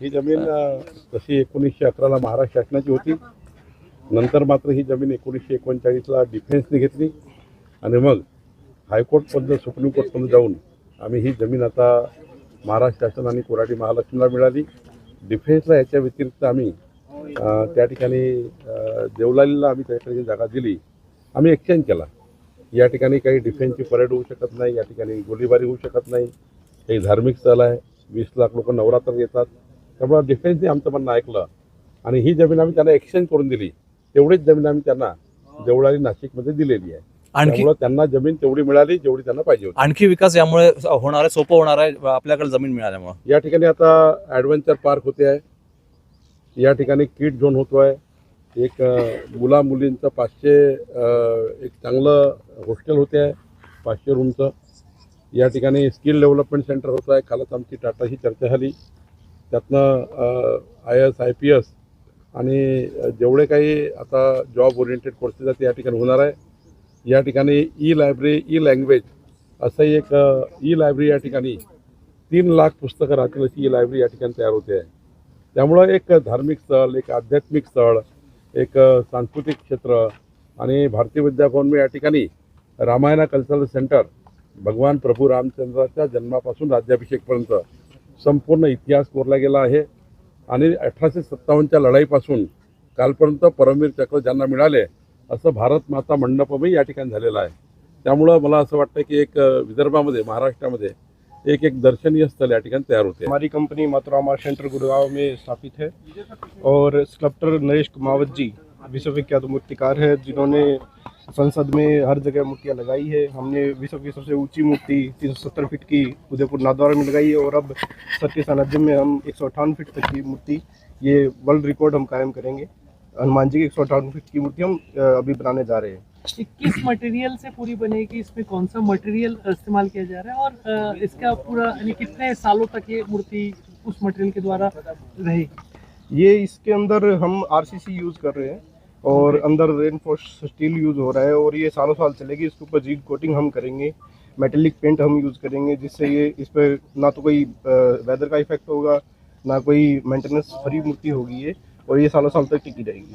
ही जमीन तशी एकोणीसशे अकराला महाराष्ट्र शासनाची होती. नंतर मात्र ही जमीन एकोणीसशे एकोणचाळीसला डिफेन्सने घेतली. आणि मग हायकोर्टपर्यंत सुप्रीम कोर्टपर्यंत जाऊन आम्ही ही जमीन आता महाराष्ट्र शासन आणि कोराडी महालक्ष्मीला मिळाली. डिफेन्सला याच्या व्यतिरिक्त आम्ही त्या ठिकाणी देवलालीला आम्ही त्या ठिकाणी जागा दिली. आम्ही एक्सचेंज केला. या ठिकाणी काही डिफेन्सची परेड होऊ शकत नाही. या ठिकाणी गोळीबारी होऊ शकत नाही. काही धार्मिक स्थळ आहे. वीस लाख लोक नवरात्र येतात. त्यामुळं डिफेन्सने आमचं म्हणणं ऐकलं. आणि ही जमीन आम्ही त्यांना एक्सचेंज करून दिली. तेवढीच जमीन आम्ही त्यांना देवळाली नाशिकमध्ये दिलेली आहे. आणखी त्यांना जमीन तेवढी मिळाली जेवढी त्यांना पाहिजे होती. आणखी विकास यामुळे होणार आहे सोपं होणार आहे आपल्याकडे जमीन मिळाल्यामुळे. या ठिकाणी आता ॲडव्हेंचर पार्क होते आहे. या ठिकाणी किड झोन होतो आहे एक मुला मुलींचं पाचशे एक चांगलं हॉस्टेल होते आहे पाचशे रूमचं या ठिकाणी स्किल डेव्हलपमेंट सेंटर होतं आहे कालच आमची टाटाशी चर्चा झाली. त्यातनं I S I P S आणि जेवढे काही आता जॉब ओरिएंटेड कोर्सेस आहेत या ठिकाणी होणार आहे. या ठिकाणी ई लायब्ररी ई लँग्वेज असंही एक ई लायब्ररी या ठिकाणी तीन लाख पुस्तकं राहतील अशी ई लायब्ररी या ठिकाणी तयार होते. आहे त्यामुळं एक धार्मिक स्थळ एक आध्यात्मिक स्थळ एक सांस्कृतिक क्षेत्र आणि भारतीय विद्याभवन या ठिकाणी रामायणा कल्चरल सेंटर भगवान प्रभू रामचंद्राच्या जन्मापासून राज्याभिषेकपर्यंत संपूर्ण इतिहास कोरला गेला आहे. आणि अठराशे सत्तावन्नच्या लढाईपासून कालपर्यंत परमवीर चक्र ज्यांना मिळाले असं भारत माता मंडपमही या ठिकाणी झालेलं आहे. त्यामुळं मला असं वाटतं की एक विदर्भामध्ये महाराष्ट्रामध्ये एक एक दर्शनीय स्थळ या ठिकाणी तयार होते. हमारी कंपनी मातुरामा सेंटर गुड़गांव में स्थापित है. और स्कल्प्टर नरेश कुमावत जी विश्वविख्यात मूर्तिकार है जिन्होंने संसद में हर जगह मूर्तियाँ लगाई है। हमने विश्व की सबसे ऊँची मूर्ति 370 फीट की उदयपुर नाथद्वारा में लगाई है और अब सत्य सानिध्य में हम एक फीट तक की मूर्ति ये वर्ल्ड रिकॉर्ड हम कायम करेंगे। हनुमान जी की एक फीट की मूर्ति हम अभी बनाने जा रहे हैं। किस मटेरियल से पूरी बनेगी इसमें कौन सा मटेरियल इस्तेमाल किया जा रहा है और इसका पूरा यानी कितने सालों तक ये मूर्ति उस मटेरियल के द्वारा रहेगी? ये इसके अंदर हम आरसीसी यूज़ कर रहे हैं। और अंदर रेनफोर्स स्टील यूज़ हो रहा है और ये सालों साल चलेगी इसके ऊपर जीड कोटिंग हम करेंगे मेटेलिक पेंट हम यूज़ करेंगे जिससे ये इस पर ना तो कोई वेदर का इफ़ेक्ट होगा ना कोई मेंटेनेंस फ्री मूर्ति होगी ये और ये सालों साल तक टिकी रहेगी।